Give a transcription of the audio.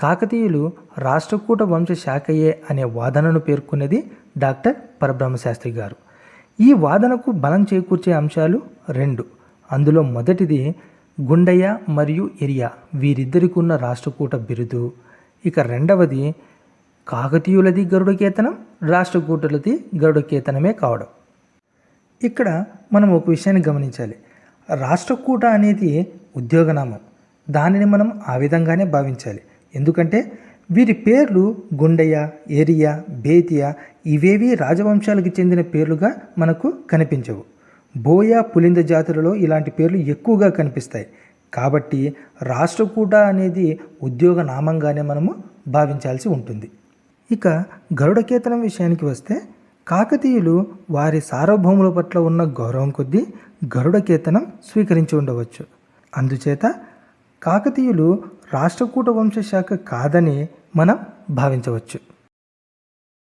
కాకతీయులు రాష్ట్రకూట వంశ శాఖయే అనే వాదనను పేర్కొన్నది డాక్టర్ పరబ్రహ్మశాస్త్రి గారు. ఈ వాదనకు బలం చేకూర్చే అంశాలు రెండు. అందులో మొదటిది గుండయ్య మరియు ఎరియా వీరిద్దరికి ఉన్న రాష్ట్రకూట బిరుదు. ఇక రెండవది కాకతీయులది గరుడకేతనం రాష్ట్రకూటులది గరుడకేతనమే కావడం. ఇక్కడ మనం ఒక విషయాన్ని గమనించాలి. రాష్ట్రకూట అనేది ఉద్యోగనామం. దానిని మనం ఆ విధంగానే భావించాలి. ఎందుకంటే వీరి పేర్లు గుండయ్య ఏరియా బేతియా ఇవేవి రాజవంశాలకు చెందిన పేర్లుగా మనకు కనిపించవు. బోయ పులింద జాతులలో ఇలాంటి పేర్లు ఎక్కువగా కనిపిస్తాయి. కాబట్టి రాష్ట్రకూట అనేది ఉద్యోగ నామంగానే మనము భావించాల్సి ఉంటుంది. ఇక గరుడకేతనం విషయానికి వస్తే కాకతీయులు వారి సార్వభౌముల పట్ల ఉన్న గౌరవం కొద్దీ గరుడకేతనం స్వీకరించి ఉండవచ్చు. అందుచేత కాకతీయులు రాష్ట్రకూట వంశశాఖ కాదని మనం భావించవచ్చు.